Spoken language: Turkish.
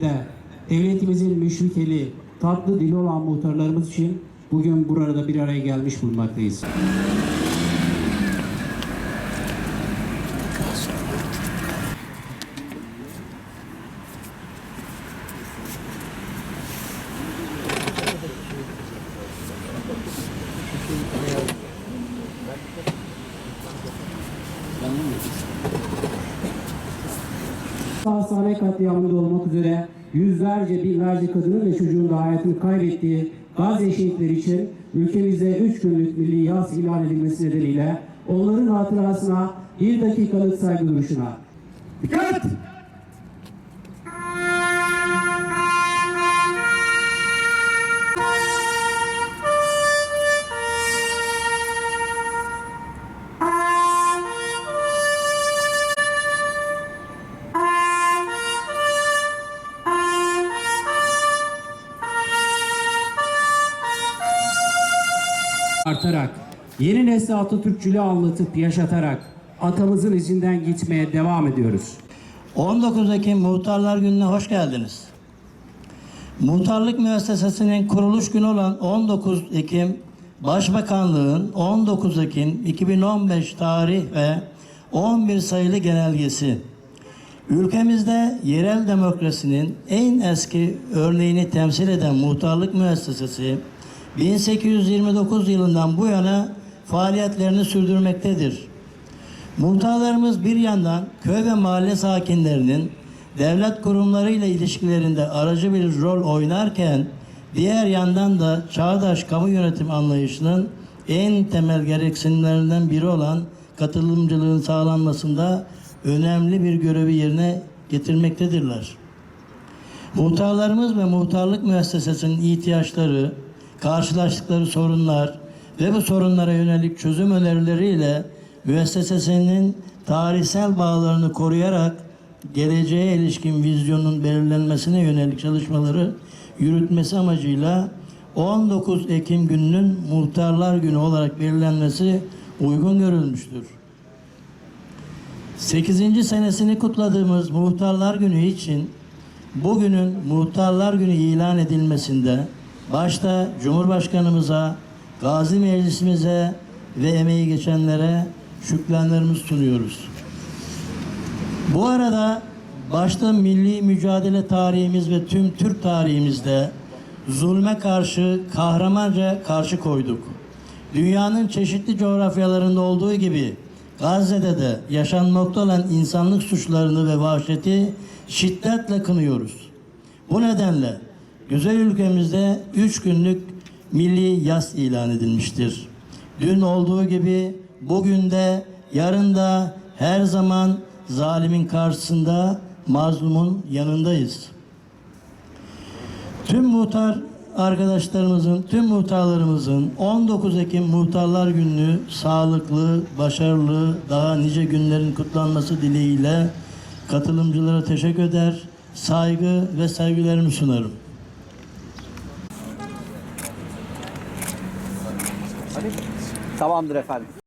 de devletimizin müşrikeli, tatlı dili olan muhtarlarımız için bugün burada bir araya gelmiş bulunmaktayız. Hastane katliamında olmak üzere yüzlerce binlerce kadının ve çocuğun da hayatını kaybettiği Gazze şehitleri için ülkemizde 3 günlük milli yaz ilan edilmesi nedeniyle onların hatırasına bir dakikalık saygı duruşuna. Dikkat! Artarak, yeni nesle Atatürkçülüğü anlatıp yaşatarak atamızın izinden gitmeye devam ediyoruz. 19 Ekim Muhtarlar Günü'ne hoş geldiniz. Muhtarlık müessesesinin kuruluş günü olan 19 Ekim, Başbakanlığın 19 Ekim 2015 tarih ve 11 sayılı genelgesi, ülkemizde yerel demokrasinin en eski örneğini temsil eden muhtarlık müessesesi, 1829 yılından bu yana faaliyetlerini sürdürmektedir. Muhtarlarımız bir yandan köy ve mahalle sakinlerinin devlet kurumlarıyla ilişkilerinde aracı bir rol oynarken diğer yandan da çağdaş kamu yönetim anlayışının en temel gereksinimlerinden biri olan katılımcılığın sağlanmasında önemli bir görevi yerine getirmektedirler. Muhtarlarımız ve muhtarlık müessesesinin ihtiyaçları, karşılaştıkları sorunlar ve bu sorunlara yönelik çözüm önerileriyle müessesesinin tarihsel bağlarını koruyarak geleceğe ilişkin vizyonun belirlenmesine yönelik çalışmaları yürütmesi amacıyla 19 Ekim gününün Muhtarlar Günü olarak belirlenmesi uygun görülmüştür. 8. senesini kutladığımız Muhtarlar Günü için bugünün Muhtarlar Günü ilan edilmesinde başta Cumhurbaşkanımıza, Gazi Meclisimize ve emeği geçenlere şükranlarımızı sunuyoruz. Bu arada başta milli mücadele tarihimiz ve tüm Türk tarihimizde zulme karşı kahramanca karşı koyduk. Dünyanın çeşitli coğrafyalarında olduğu gibi Gazze'de de yaşanmakta olan insanlık suçlarını ve vahşeti şiddetle kınıyoruz. Bu nedenle güzel ülkemizde üç günlük milli yas ilan edilmiştir. Dün olduğu gibi bugün de yarın da her zaman zalimin karşısında mazlumun yanındayız. Tüm muhtar arkadaşlarımızın, tüm muhtarlarımızın 19 Ekim Muhtarlar Günü sağlıklı, başarılı, daha nice günlerin kutlanması dileğiyle katılımcılara teşekkür eder, saygı ve sevgilerimi sunarım. Tamamdır efendim.